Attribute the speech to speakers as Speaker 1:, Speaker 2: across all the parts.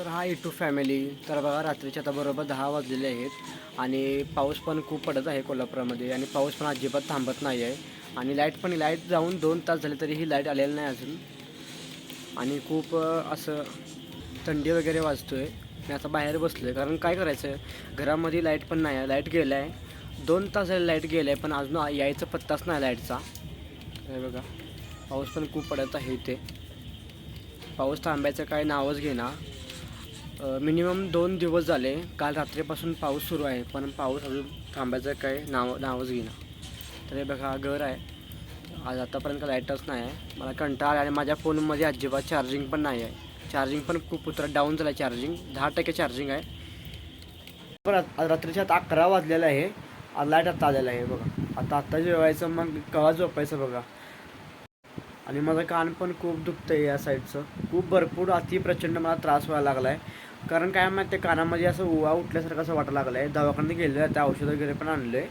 Speaker 1: तर हा e to family तर बघा रात्रीच्या आता बरोबर दहा वाजलेले आहेत आणि पाऊस पण खूप पडत आहे कोल्हापुरामध्ये आणि पाऊस पण अजिबात थांबत नाही आहे. आणि लाइट पण लाइट जाऊन दोन तास झाले तरी ही लाइट आलेली नाही अजून. आणि खूप असं थंडी वगैरे वाजतो आहे मी आता बाहेर बसलो आहे कारण काय करायचं आहे घरामध्ये लाइट पण नाही आहे लाइट गेला आहे दोन तास झाले लाइट गेलं आहे पण अजून यायचा पत्ताच नाही लाईटचा हे बघा पाऊस पण खूप पडत आहे इथे. पाऊस थांबायचं काय नावच घेणार मिनिमम दोन दिवस झाले. काल रात्रीपासून पाऊस सुरू आहे. पण पाऊस अजून थांबायचं काय नाव नावच घेणं तर हे बघा घर आहे. आज आतापर्यंत लाईटच नाही आहे. मला कंटाळा आला आणि माझ्या फोनमध्ये अजिबात चार्जिंग पण नाही आहे. चार्जिंग पण खूप उतरत डाऊन झालं आहे चार्जिंग. दहा टक्के चार्जिंग आहे. पण रात्रीच्या आता अकरा वाजलेलं आहे. लाइट आता आलेलं आहे बघा. आता आत्ता जेवायचं मग कवा झोपायचं बघा. आणि माझं कान पण खूप दुखतं आहे या साईडचं. खूप भरपूर अति प्रचंड मला त्रास व्हायला लागला आहे कारण काय माहिती आहे कानामध्ये असं उवा उठल्यासारखं असं वाटायला लागलं आहे दवाखान्यात गेलेलं आहे त्या औषध वगैरे पण आणलं आहे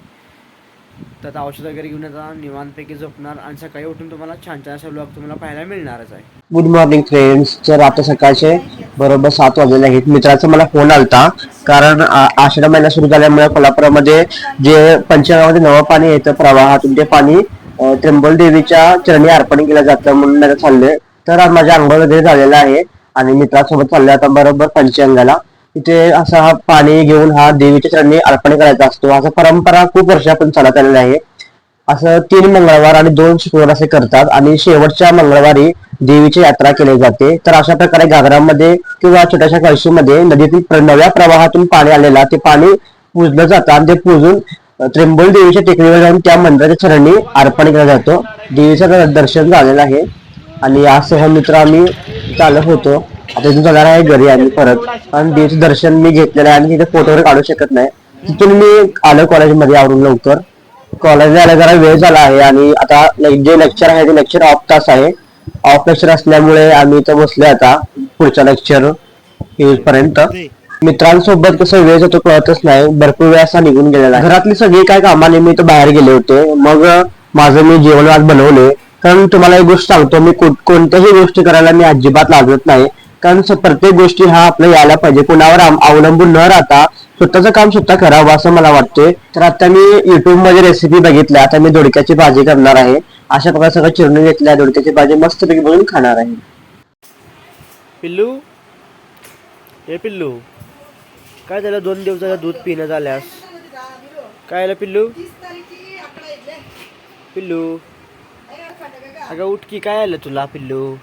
Speaker 1: तर त्या औषध वगैरे घेऊन आता निवांतपैकी झोपणार आणि सकाळी उठून तुम्हाला छान छान असे ब्लॉग तुम्हाला पाहायला मिळणारच आहे.
Speaker 2: गुड मॉर्निंग फ्रेंड्स तर आता सकाळचे बरोबर सात वाजलेले आहेत. मित्राचा मला फोन आलता. कारण आ- आषाढ महिना सुरू झाल्यामुळे कोल्हापुरामध्ये जे पंचगावामध्ये नवं पाणी येतं प्रवाहातून ते पाणी अ, देवीच्या चरणी अर्पण केलं जातं म्हणून मला चाललंय. तर माझ्या अंघोळ वगैरे झालेला आहे आणि मित्रासोबत चाललंय आता बरोबर पंचांगाला. तिथे असा हा पाणी घेऊन हा देवीच्या चरणी अर्पण करायचा असतो. असा परंपरा खूप वर्षापासून चालत आलेला आहे. असं तीन मंगळवार आणि दोन शुक्रवार असे करतात आणि शेवटच्या मंगळवारी देवीची यात्रा केली जाते. तर अशा प्रकारे घागरामध्ये किंवा छोट्याशा कळशीमध्ये नदीतील नव्या प्रवाहातून पाणी आलेला ते पाणी पूजलं जातं आणि ते पूजून अ, देवीच्या टेकडीवर जाऊन त्या मंदिराच्या चरणी अर्पण केला जातो. देवीचं दर्शन झालेलं आहे. आणि आज सह मित्र आम्ही चालत होतो. आता इथून जाणार आहे घरी आम्ही परत. आणि देवीचं दर्शन मी घेतलेलं आहे आणि तिथे फोटो वगैरे काढू शकत नाही. तिथून मी आलो कॉलेजमध्ये आवडून लवकर. कॉलेजला यायला जरा वेळ झाला आहे आणि आता जे लेक्चर आहे ते लेक्चर ऑफ तास आहे. ऑफ लेक्चर असल्यामुळे आम्ही इथं बसले आता. पुढच्या लेक्चर पर्यंत मित्रांसोबत कसं वेळ तो कळतच नाही. भरपूर वेळ असा निघून गेलेला घरातली सगळी काय कामानिमित्त बाहेर गेले होते. मग माझं मी जेवण आज बनवले. कारण तुम्हाला एक गोष्ट सांगतो मी कोणत्याही गोष्टी करायला मी अजिबात लाजत नाही. कारण प्रत्येक गोष्टी हा आपल्या यायला पाहिजे. कोणावर अवलंबून न राहता स्वतःचं काम स्वतः करावं असं मला वाटते. तर आता मी युट्यूबमध्ये रेसिपी बघितल्या. आता मी दोडक्याची भाजी करणार आहे. अशा प्रकारे सगळं चिरून घेतल्या. दोडक्याची भाजी मस्तपैकी बनवून खाणार आहे.
Speaker 1: पिल्लू? हे पिल्लू? काय झालं? दोन दिवस झालं दूध पिणं झाल्यास. काय आलं पिल्लू? पिल्लू? अगं उठ की काय आलं तुला पिल्लू?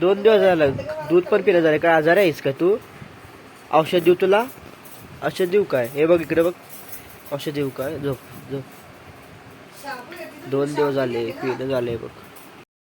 Speaker 1: दोन दिवस झालं दूध पण पिणं झालं. काय आजार आहेस का तू? औषध देऊ तुला? औषध देऊ काय? हे बघ इकडे बघ. औषध देऊ काय? झोप झोप. दोन दिवस झाले पिणं झाले बघ.